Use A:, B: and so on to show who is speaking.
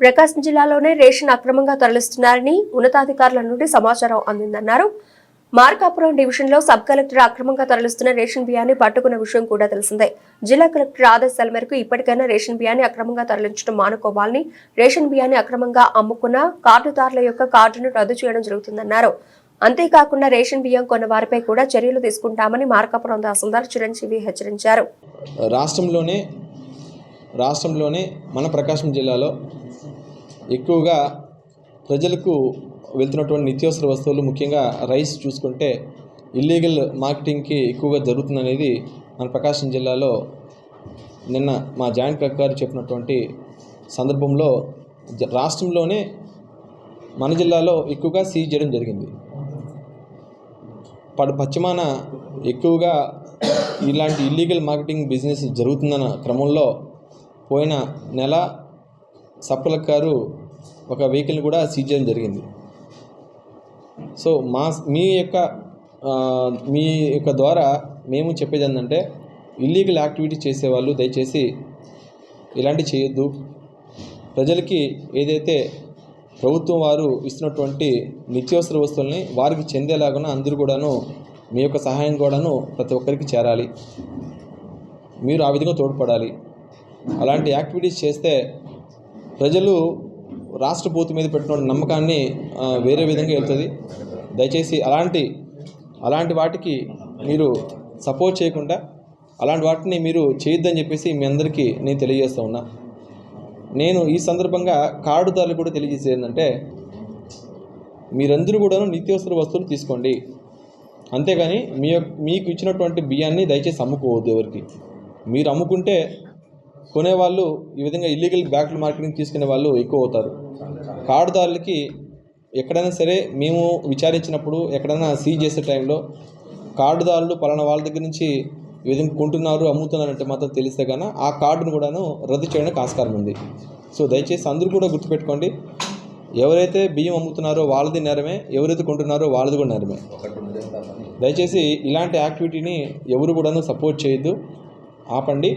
A: ప్రకాశం జిల్లాలోనే రేషన్ అక్రమంగా తరలిస్తున్నారని ఉన్నతాధికారుల నుండి సమాచారం అందిందన్నారు. మార్కాపురం డివిజన్లో సబ్ కలెక్టర్ అక్రమంగా తరలిస్తున్న రేషన్ బియ్యాన్ని పట్టుకున్న విషయం కూడా తెలిసిందే. జిల్లా కలెక్టర్ ఆదేశాల మేరకు ఇప్పటికైనా రేషన్ బియ్యాన్ని అక్రమంగా తరలించడం మానుకోవాలని రేషన్ బియ్యాన్ని అక్రమంగా అమ్ముకున్న కార్డుదారుల యొక్క కార్డును రద్దు చేయడం జరుగుతుందన్నారు. అంతేకాకుండా రేషన్ బియ్యం కొన్న వారిపై కూడా చర్యలు తీసుకుంటామని మార్కాపురం తహసీల్దార్ చిరంజీవి హెచ్చరించారు.
B: రాష్ట్రంలోనే రాష్ట్రంలోనే మన ప్రకాశం జిల్లాలో ఎక్కువగా ప్రజలకు వెళ్తున్నటువంటి నిత్యావసర వస్తువులు ముఖ్యంగా రైస్ చూసుకుంటే ఇల్లీగల్ మార్కెటింగ్కి ఎక్కువగా జరుగుతుందనేది మన ప్రకాశం జిల్లాలో నిన్న మా జాయింట్ కలెక్టర్ గారు చెప్పినటువంటి సందర్భంలో జ- రాష్ట్రంలోనే మన జిల్లాలో ఎక్కువగా సీజ్ చేయడం జరిగింది. పడు పశ్చిమాన ఎక్కువగా ఇలాంటి ఇల్లీగల్ మార్కెటింగ్ బిజినెస్ జరుగుతుందన్న క్రమంలో పోయిన నెల సబ్ కలెక్టర్ గారు ఒక వెహికల్ని కూడా సీజ్ చేయడం జరిగింది. సో మా మీ యొక్క మీ యొక్క ద్వారా మేము చెప్పేది ఏంటంటే ఇల్లీగల్ యాక్టివిటీ చేసేవాళ్ళు దయచేసి ఇలాంటి చేయొద్దు. ప్రజలకి ఏదైతే ప్రభుత్వం వారు ఇస్తున్నటువంటి నిత్యావసర వస్తువుల్ని వారికి చెందేలాగా అందరూ కూడాను మీ యొక్క సహాయం కూడాను ప్రతి ఒక్కరికి చేరాలి. మీరు ఆ విధంగా తోడ్పడాలి. అలాంటి యాక్టివిటీస్ చేస్తే ప్రజలు రాష్ట్ర పూర్తి మీద పెట్టిన నమ్మకాన్ని వేరే విధంగా వెళ్తుంది. దయచేసి అలాంటి అలాంటి వాటికి మీరు సపోర్ట్ చేయకుండా అలాంటి వాటిని మీరు చేయొద్దని చెప్పేసి మీ అందరికీ నేను తెలియజేస్తూ ఉన్నా. నేను ఈ సందర్భంగా కార్డుదారులు కూడా తెలియజేసేది ఏంటంటే మీరందరూ కూడాను నిత్యావసర వస్తువులు తీసుకోండి. అంతేగాని మీ యొక్క మీకు ఇచ్చినటువంటి బియ్యాన్ని దయచేసి అమ్ముకోవద్దు ఎవరికి. మీరు అమ్ముకుంటే కొనేవాళ్ళు ఈ విధంగా ఇల్లీగల్ బ్యాక్ మార్కెటింగ్ తీసుకునే వాళ్ళు ఎక్కువ అవుతారు. కార్డుదారులకి ఎక్కడైనా సరే మేము విచారించినప్పుడు ఎక్కడైనా సీజ్ చేసే టైంలో కార్డుదారులు పలానా వాళ్ళ దగ్గర నుంచి విధంగా కొంటున్నారు అమ్ముతున్నారంటే మాత్రం తెలిస్తే కానీ ఆ కార్డును కూడాను రద్దు చేయడానికి ఆస్కారం ఉంది. సో దయచేసి అందరూ కూడా గుర్తుపెట్టుకోండి ఎవరైతే బియ్యం అమ్ముతున్నారో వాళ్ళది నేరమే ఎవరైతే కొంటున్నారో వాళ్ళది కూడా నేరమే. దయచేసి ఇలాంటి యాక్టివిటీని ఎవరు కూడాను సపోర్ట్ చేయొద్దు. ఆపండి.